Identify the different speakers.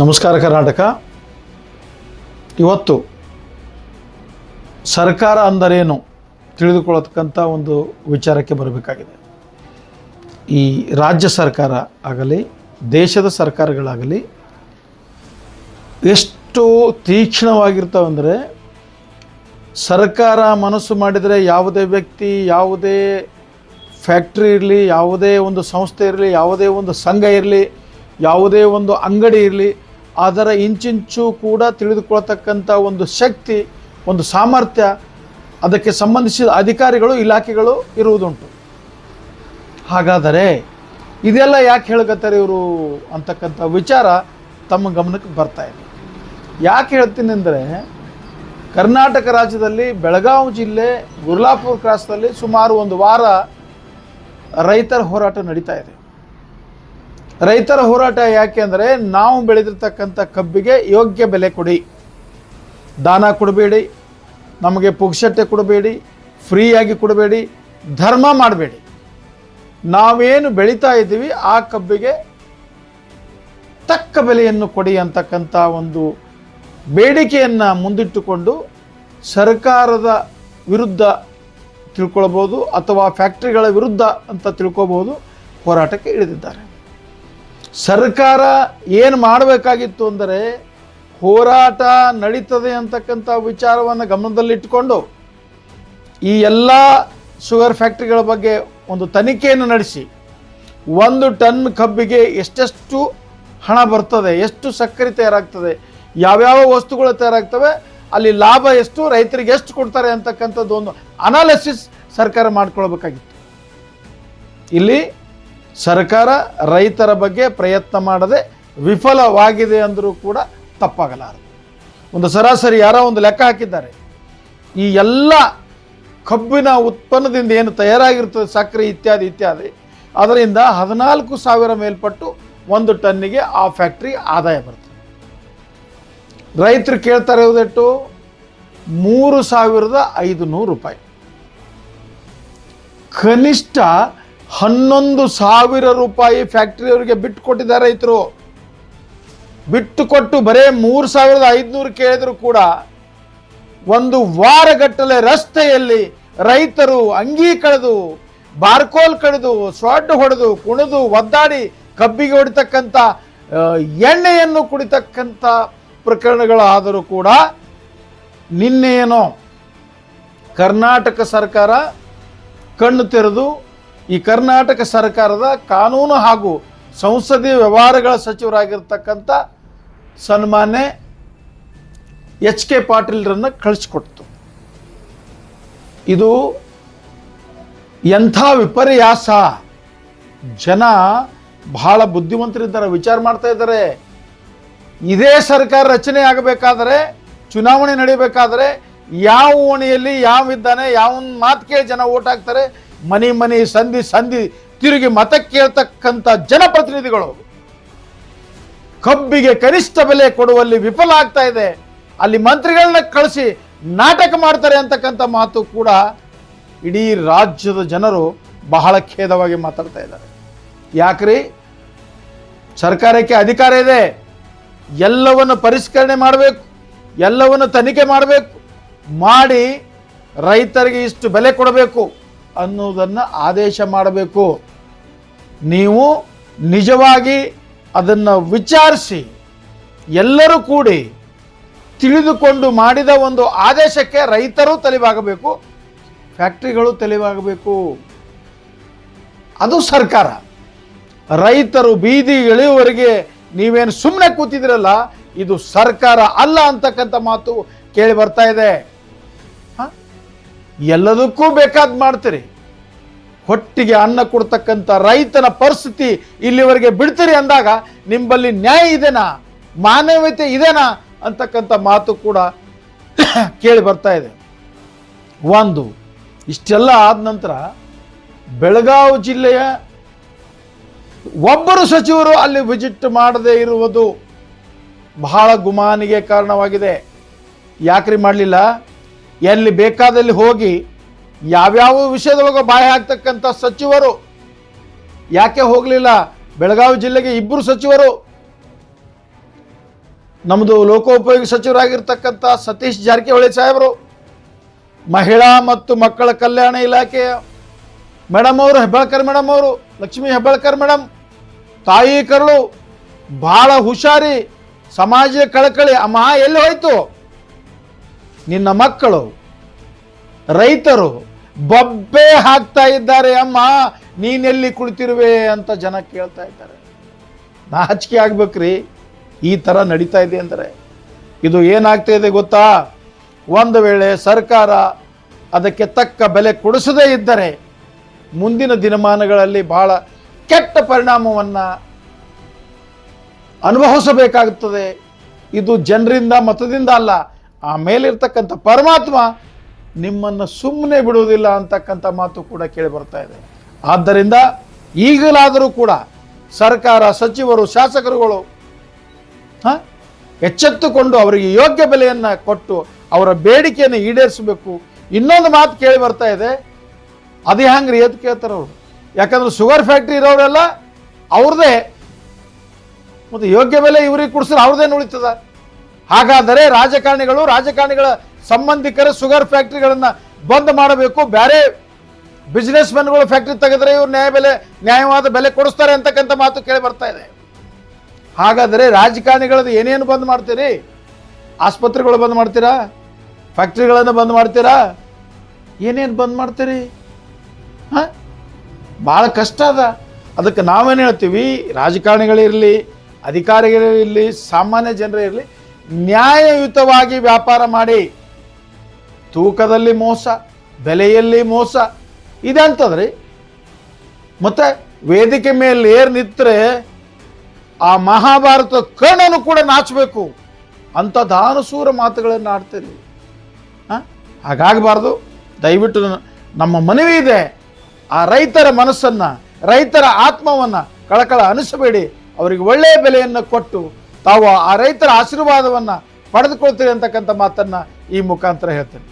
Speaker 1: ನಮಸ್ಕಾರ ಕರ್ನಾಟಕ. ಇವತ್ತು ಸರ್ಕಾರ ಅಂದರೇನು ತಿಳಿದುಕೊಳ್ಳತಕ್ಕಂಥ ಒಂದು ವಿಚಾರಕ್ಕೆ ಬರಬೇಕಾಗಿದೆ. ಈ ರಾಜ್ಯ ಸರ್ಕಾರ ಆಗಲಿ, ದೇಶದ ಸರ್ಕಾರಗಳಾಗಲಿ ಎಷ್ಟು ತೀಕ್ಷ್ಣವಾಗಿರ್ತಾವಂದರೆ ಸರ್ಕಾರ ಮನಸ್ಸು ಮಾಡಿದರೆ ಯಾವುದೇ ವ್ಯಕ್ತಿ, ಯಾವುದೇ ಫ್ಯಾಕ್ಟ್ರಿ ಇರಲಿ, ಯಾವುದೇ ಒಂದು ಸಂಸ್ಥೆ ಇರಲಿ, ಯಾವುದೇ ಒಂದು ಸಂಘ ಇರಲಿ, ಯಾವುದೇ ಒಂದು ಅಂಗಡಿ ಇರಲಿ ಅದರ ಇಂಚಿಂಚು ಕೂಡ ತಿಳಿದುಕೊಳ್ತಕ್ಕಂಥ ಒಂದು ಶಕ್ತಿ, ಒಂದು ಸಾಮರ್ಥ್ಯ, ಅದಕ್ಕೆ ಸಂಬಂಧಿಸಿದ ಅಧಿಕಾರಿಗಳು, ಇಲಾಖೆಗಳು ಇರುವುದುಂಟು. ಹಾಗಾದರೆ ಇದೆಲ್ಲ ಯಾಕೆ ಹೇಳ್ಕತ್ತಾರೆ ಇವರು ಅಂತಕ್ಕಂಥ ವಿಚಾರ ತಮ್ಮ ಗಮನಕ್ಕೆ ಬರ್ತಾ ಇದೆ. ಯಾಕೆ ಹೇಳ್ತೀನಿ ಅಂದರೆ, ಕರ್ನಾಟಕ ರಾಜ್ಯದಲ್ಲಿ ಬೆಳಗಾವಿ ಜಿಲ್ಲೆ, ಗುರ್ಲಾಪುರ ಕ್ರಾಸ್ನಲ್ಲಿ ಸುಮಾರು ಒಂದು ವಾರ ರೈತರ ಹೋರಾಟ ನಡೀತಾ ಇದೆ. ರೈತರ ಹೋರಾಟ ಯಾಕೆ ಅಂದರೆ ನಾವು ಬೆಳೆದಿರ್ತಕ್ಕಂಥ ಕಬ್ಬಿಗೆ ಯೋಗ್ಯ ಬೆಲೆ ಕೊಡಿ. ದಾನ ಕೊಡಬೇಡಿ, ನಮಗೆ ಪುಕ್ಷಟ್ಟೆ ಕೊಡಬೇಡಿ, ಫ್ರೀಯಾಗಿ ಕೊಡಬೇಡಿ, ಧರ್ಮ ಮಾಡಬೇಡಿ. ನಾವೇನು ಬೆಳೀತಾ ಇದ್ದೀವಿ ಆ ಕಬ್ಬಿಗೆ ತಕ್ಕ ಬೆಲೆಯನ್ನು ಕೊಡಿ ಅಂತಕ್ಕಂಥ ಒಂದು ಬೇಡಿಕೆಯನ್ನು ಮುಂದಿಟ್ಟುಕೊಂಡು ಸರ್ಕಾರದ ವಿರುದ್ಧ ತಿಳ್ಕೊಳ್ಬೋದು ಅಥವಾ ಫ್ಯಾಕ್ಟ್ರಿಗಳ ವಿರುದ್ಧ ಅಂತ ತಿಳ್ಕೊಬೋದು ಹೋರಾಟಕ್ಕೆ ಇಳಿದಿದ್ದಾರೆ. ಸರ್ಕಾರ ಏನು ಮಾಡಬೇಕಾಗಿತ್ತು ಅಂದರೆ ಹೋರಾಟ ನಡೀತದೆ ಅಂತಕ್ಕಂಥ ವಿಚಾರವನ್ನು ಗಮನದಲ್ಲಿಟ್ಟುಕೊಂಡು ಈ ಎಲ್ಲ ಶುಗರ್ ಫ್ಯಾಕ್ಟ್ರಿಗಳ ಬಗ್ಗೆ ಒಂದು ತನಿಖೆಯನ್ನು ನಡೆಸಿ. ಒಂದು ಟನ್ ಕಬ್ಬಿಗೆ ಎಷ್ಟೆಷ್ಟು ಹಣ ಬರ್ತದೆ, ಎಷ್ಟು ಸಕ್ಕರೆ ತಯಾರಾಗ್ತದೆ, ಯಾವ್ಯಾವ ವಸ್ತುಗಳು ತಯಾರಾಗ್ತವೆ, ಅಲ್ಲಿ ಲಾಭ ಎಷ್ಟು, ರೈತರಿಗೆ ಎಷ್ಟು ಕೊಡ್ತಾರೆ ಅಂತಕ್ಕಂಥದ್ದು ಒಂದು ಅನಾಲಿಸಿಸ್ ಸರ್ಕಾರ ಮಾಡ್ಕೊಳ್ಬೇಕಾಗಿತ್ತು. ಇಲ್ಲಿ ಸರ್ಕಾರ ರೈತರ ಬಗ್ಗೆ ಪ್ರಯತ್ನ ಮಾಡದೆ ವಿಫಲವಾಗಿದೆ ಅಂದರೂ ಕೂಡ ತಪ್ಪಾಗಲಾರದು. ಒಂದು ಸರಾಸರಿ ಯಾರೋ ಒಂದು ಲೆಕ್ಕ ಹಾಕಿದ್ದಾರೆ. ಈ ಎಲ್ಲ ಕಬ್ಬಿನ ಉತ್ಪನ್ನದಿಂದ ಏನು ತಯಾರಾಗಿರ್ತದೆ, ಸಕ್ಕರೆ ಇತ್ಯಾದಿ ಇತ್ಯಾದಿ, ಅದರಿಂದ ಹದಿನಾಲ್ಕು ಸಾವಿರ ಮೇಲ್ಪಟ್ಟು ಒಂದು ಟನ್ನಿಗೆ ಆ ಫ್ಯಾಕ್ಟ್ರಿ ಆದಾಯ ಬರ್ತದೆ. ರೈತರು ಕೇಳ್ತಾರೆ ಇರೋದೆಟ್ಟು ಮೂರು ಸಾವಿರದ ಐದು ನೂರು ರೂಪಾಯಿ. ಕನಿಷ್ಠ ಹನ್ನೊಂದು ಸಾವಿರ ರೂಪಾಯಿ ಫ್ಯಾಕ್ಟ್ರಿಯವರಿಗೆ ಬಿಟ್ಟು ಕೊಟ್ಟಿದ್ದಾರೆ ರೈತರು. ಬಿಟ್ಟು ಕೊಟ್ಟು ಬರೇ ಮೂರು ಸಾವಿರದ ಐದುನೂರು ಕೇಳಿದ್ರು ಕೂಡ ಒಂದು ವಾರಗಟ್ಟಲೆ ರಸ್ತೆಯಲ್ಲಿ ರೈತರು ಅಂಗಿ ಕಳೆದು, ಬಾರ್ಕೋಲ್ ಕಳೆದು ಸ್ವಾಡ್ ಹೊಡೆದು, ಕುಣಿದು, ಒದ್ದಾಡಿ, ಕಬ್ಬಿಗೆ ಹೊಡಿತಕ್ಕಂಥ ಎಣ್ಣೆಯನ್ನು ಕುಡಿತಕ್ಕಂಥ ಪ್ರಕರಣಗಳಾದರೂ ಕೂಡ ನಿನ್ನೆಯೇನೋ ಕರ್ನಾಟಕ ಸರ್ಕಾರ ಕಣ್ಣು ತೆರೆದು ಈ ಕರ್ನಾಟಕ ಸರ್ಕಾರದ ಕಾನೂನು ಹಾಗೂ ಸಂಸದೀಯ ವ್ಯವಹಾರಗಳ ಸಚಿವರಾಗಿರ್ತಕ್ಕಂಥ ಸನ್ಮಾನ್ಯ ಎಚ್ ಕೆ ಪಾಟೀಲ್ರನ್ನು ಕಳಿಸ್ಕೊಡ್ತು. ಇದು ಎಂಥ ವಿಪರ್ಯಾಸ. ಜನ ಬಹಳ ಬುದ್ಧಿವಂತರಿದ್ದಾರೆ, ವಿಚಾರ ಮಾಡ್ತಾ ಇದ್ದಾರೆ. ಇದೇ ಸರ್ಕಾರ ರಚನೆ ಆಗಬೇಕಾದರೆ, ಚುನಾವಣೆ ನಡೀಬೇಕಾದರೆ, ಯಾವ ಓಣಿಯಲ್ಲಿ ಯಾವ ಇದ್ದಾನೆ ಯಾವ ಮಾತು ಕೇಳಿ ಜನ ಓಟ್ ಹಾಕ್ತಾರೆ ಮನಿ ಮನೆ ಸಂಧಿ ಸಂಧಿ ತಿರುಗಿ ಮತ ಕೇಳ್ತಕ್ಕಂಥ ಜನಪ್ರತಿನಿಧಿಗಳು. ಕಬ್ಬಿಗೆ ಕನಿಷ್ಠ ಬೆಲೆ ಕೊಡುವಲ್ಲಿ ವಿಫಲ ಆಗ್ತಾ ಇದೆ. ಅಲ್ಲಿ ಮಂತ್ರಿಗಳನ್ನ ಕಳಿಸಿ ನಾಟಕ ಮಾಡ್ತಾರೆ ಅಂತಕ್ಕಂಥ ಮಾತು ಕೂಡ ಇಡೀ ರಾಜ್ಯದ ಜನರು ಬಹಳ ಖೇದವಾಗಿ ಮಾತಾಡ್ತಾ ಇದ್ದಾರೆ. ಯಾಕ್ರಿ? ಸರ್ಕಾರಕ್ಕೆ ಅಧಿಕಾರ ಇದೆ. ಎಲ್ಲವನ್ನು ಪರಿಷ್ಕರಣೆ ಮಾಡಬೇಕು. ಎಲ್ಲವನ್ನು ತನಿಖೆ ಮಾಡಬೇಕು. ಮಾಡಿ ರೈತರಿಗೆ ಇಷ್ಟು ಬೆಲೆ ಕೊಡಬೇಕು. ಅನ್ನೋದನ್ನು ಆದೇಶ ಮಾಡಬೇಕು. ನೀವು ನಿಜವಾಗಿ ಅದನ್ನು ವಿಚಾರಿಸಿ, ಎಲ್ಲರೂ ಕೂಡಿ ತಿಳಿದುಕೊಂಡು ಮಾಡಿದ ಒಂದು ಆದೇಶಕ್ಕೆ ರೈತರು ತಲೆಬಾಗಬೇಕು, ಫ್ಯಾಕ್ಟ್ರಿಗಳು ತಲೆಬಾಗಬೇಕು. ಅದು ಸರ್ಕಾರ. ರೈತರು ಬೀದಿ ಇಳಿಯುವವರೆಗೆ ನೀವೇನು ಸುಮ್ಮನೆ ಕೂತಿದ್ರಲ್ಲ, ಇದು ಸರ್ಕಾರ ಅಲ್ಲ ಅಂತಕ್ಕಂಥ ಮಾತು ಕೇಳಿ ಬರ್ತಾ ಇದೆ? ಎಲ್ಲದಕ್ಕೂ ಬೇಕಾದ್ ಮಾಡ್ತೀರಿ. ಹೊಟ್ಟಿಗೆ ಅನ್ನ ಕೊಡ್ತಕ್ಕಂಥ ರೈತನ ಪರಿಸ್ಥಿತಿ ಇಲ್ಲಿವರೆಗೆ ಬಿಡ್ತೀರಿ ಅಂದಾಗ ನಿಂಬಲ್ಲಿ ನ್ಯಾಯ ಇದೆನಾ? ಮಾನವೀಯತೆ ಇದೆನಾ? ಅಂತಕ್ಕಂಥ ಮಾತು ಕೂಡ ಕೇಳಿ ಬರ್ತಾ ಇದೆ. ಒಂದು, ಇಷ್ಟೆಲ್ಲ ಆದ ನಂತರ ಬೆಳಗಾವಿ ಜಿಲ್ಲೆಯ ಒಬ್ಬರು ಸಚಿವರು ಅಲ್ಲಿ ವಿಸಿಟ್ ಮಾಡದೇ ಇರುವುದು ಬಹಳ ಗುಮಾನಿಗೆ ಕಾರಣವಾಗಿದೆ. ಯಾಕ್ರಿ ಮಾಡಲಿಲ್ಲ? ಎಲ್ಲಿ ಬೇಕಾದಲ್ಲಿ ಹೋಗಿ ಯಾವ್ಯಾವ ವಿಷಯದೊಳಗೆ ಬಾಯಿ ಹಾಕ್ತಕ್ಕಂಥ ಸಚಿವರು, ಯಾಕೆ ಹೋಗಲಿಲ್ಲ? ಬೆಳಗಾವಿ ಜಿಲ್ಲೆಗೆ ಇಬ್ಬರು ಸಚಿವರು ನಮ್ಮದು ಲೋಕೋಪಯೋಗಿ ಸಚಿವರಾಗಿರ್ತಕ್ಕಂಥ ಸತೀಶ್ ಜಾರಕಿಹೊಳಿ ಸಾಹೇಬರು, ಮಹಿಳಾ ಮತ್ತು ಮಕ್ಕಳ ಕಲ್ಯಾಣ ಇಲಾಖೆಯ ಮೇಡಮ್ ಅವರು, ಹೆಬ್ಬಾಳ್ಕರ್ ಮೇಡಮ್ ಅವರು, ಲಕ್ಷ್ಮೀ ಹೆಬ್ಬಾಳ್ಕರ್ ಮೇಡಮ್, ತಾಯಿ ಕರಳು, ಭಾಳ ಹುಷಾರಿ, ಸಮಾಜ ಕಳಕಳಿ, ಅಮ್ಮ, ಎಲ್ಲಿ ಹೋಯ್ತು? ನಿನ್ನ ಮಕ್ಕಳು, ರೈತರು ಬೊಬ್ಬೆ ಹಾಕ್ತಾ ಇದ್ದಾರೆ, ಅಮ್ಮ, ನೀನೆಲ್ಲಿ ಕುಳಿತಿರುವೆ ಅಂತ ಜನ ಕೇಳ್ತಾ ಇದ್ದಾರೆ. ನಾಚಿಕೆ ಆಗ್ಬೇಕ್ರಿ, ಈ ಥರ ನಡೀತಾ ಇದೆ ಅಂದರೆ. ಇದು ಏನಾಗ್ತಾ ಇದೆ ಗೊತ್ತಾ? ಒಂದು ವೇಳೆ ಸರ್ಕಾರ ಅದಕ್ಕೆ ತಕ್ಕ ಬೆಲೆ ಕೊಡಿಸದೇ ಇದ್ದರೆ, ಮುಂದಿನ ದಿನಮಾನಗಳಲ್ಲಿ ಬಹಳ ಕೆಟ್ಟ ಪರಿಣಾಮವನ್ನು ಅನುಭವಿಸಬೇಕಾಗುತ್ತದೆ. ಇದು ಜನರಿಂದ, ಮತದಿಂದ ಅಲ್ಲ ಆ ಮೇಲಿರ್ತಕ್ಕಂಥ ಪರಮಾತ್ಮ ನಿಮ್ಮನ್ನು ಸುಮ್ಮನೆ ಬಿಡುವುದಿಲ್ಲ ಅಂತಕ್ಕಂಥ ಮಾತು ಕೂಡ ಕೇಳಿ ಬರ್ತಾ ಇದೆ. ಆದ್ದರಿಂದ ಈಗಲಾದರೂ ಕೂಡ ಸರ್ಕಾರ, ಸಚಿವರು, ಶಾಸಕರುಗಳು, ಹ? ಎಚ್ಚೆತ್ತುಕೊಂಡು ಅವರಿಗೆ ಯೋಗ್ಯ ಬೆಲೆಯನ್ನು ಕೊಟ್ಟು ಅವರ ಬೇಡಿಕೆಯನ್ನು ಈಡೇರಿಸಬೇಕು. ಇನ್ನೊಂದು ಮಾತು ಕೇಳಿ ಬರ್ತಾ ಇದೆ. ಅದು ಹೆಂಗ್ರಿ ಎದ್ದು ಕೇಳ್ತಾರೆ ಅವರು. ಯಾಕಂದ್ರೆ ಶುಗರ್ ಫ್ಯಾಕ್ಟ್ರಿ ಇರೋರೆಲ್ಲ ಅವ್ರದೇ. ಮತ್ತು ಯೋಗ್ಯ ಬೆಲೆ ಇವ್ರಿಗೆ ಕೊಡಿಸ್ರೆ ಅವ್ರದ್ದೇನು ಉಳಿತದ ಹಾಗಾದರೆ ರಾಜಕಾರಣಿಗಳು, ರಾಜಕಾರಣಿಗಳ ಸಂಬಂಧಿಕರ ಶುಗರ್ ಫ್ಯಾಕ್ಟ್ರಿಗಳನ್ನು ಬಂದ್ ಮಾಡಬೇಕು. ಬೇರೆ ಬಿಸ್ನೆಸ್ ಮೆನ್ಗಳು ಫ್ಯಾಕ್ಟ್ರಿ ತೆಗೆದ್ರೆ ಇವ್ರು ನ್ಯಾಯ ಬೆಲೆ, ನ್ಯಾಯವಾದ ಬೆಲೆ ಕೊಡಿಸ್ತಾರೆ ಅಂತಕ್ಕಂಥ ಮಾತು ಕೇಳಿ ಬರ್ತಾ ಇದೆ. ಹಾಗಾದರೆ ರಾಜಕಾರಣಿಗಳದ್ದು ಏನೇನು ಬಂದ್ ಮಾಡ್ತೀರಿ? ಆಸ್ಪತ್ರೆಗಳು ಬಂದ್ ಮಾಡ್ತೀರಾ? ಫ್ಯಾಕ್ಟ್ರಿಗಳನ್ನು ಬಂದ್ ಮಾಡ್ತೀರಾ? ಏನೇನು ಬಂದ್ ಮಾಡ್ತೀರಿ? ಹಾಂ? ಭಾಳ ಕಷ್ಟ ಅದ. ಅದಕ್ಕೆ ನಾವೇನು ಹೇಳ್ತೀವಿ? ರಾಜಕಾರಣಿಗಳಿರಲಿ ಅಧಿಕಾರಿಗಳಿರಲಿ ಸಾಮಾನ್ಯ ಜನರೇ ಇರಲಿ ನ್ಯಾಯಯುತವಾಗಿ ವ್ಯಾಪಾರ ಮಾಡಿ, ತೂಕದಲ್ಲಿ ಮೋಸ, ಬೆಲೆಯಲ್ಲಿ ಮೋಸ ಇದೆ ಅಂತದ್ರಿ ಮತ್ತೆ ವೇದಿಕೆ ಮೇಲೆ ಏರ್ ನಿಂತರೆ ಆ ಮಹಾಭಾರತ ಕರ್ಣನು ಕೂಡ ನಾಚಬೇಕು ಅಂತ ದಾನಸೂರ ಮಾತುಗಳನ್ನು ಆಡ್ತೀರಿ ಹಾಗಾಗಬಾರ್ದು. ದಯವಿಟ್ಟು ನಮ್ಮ ಮನವಿ ಇದೆ. ಆ ರೈತರ ಮನಸ್ಸನ್ನು, ರೈತರ ಆತ್ಮವನ್ನು ಕಳಕಳ ಅನಿಸಬೇಡಿ. ಅವರಿಗೆ ಒಳ್ಳೆಯ ಬೆಲೆಯನ್ನು ಕೊಟ್ಟು ತಾವು ಆ ರೈತರ ಆಶೀರ್ವಾದವನ್ನು ಪಡೆದುಕೊಳ್ತೀರಿ ಅಂತಕ್ಕಂಥ ಮಾತನ್ನು ಈ ಮುಖಾಂತರ ಹೇಳ್ತೇನೆ.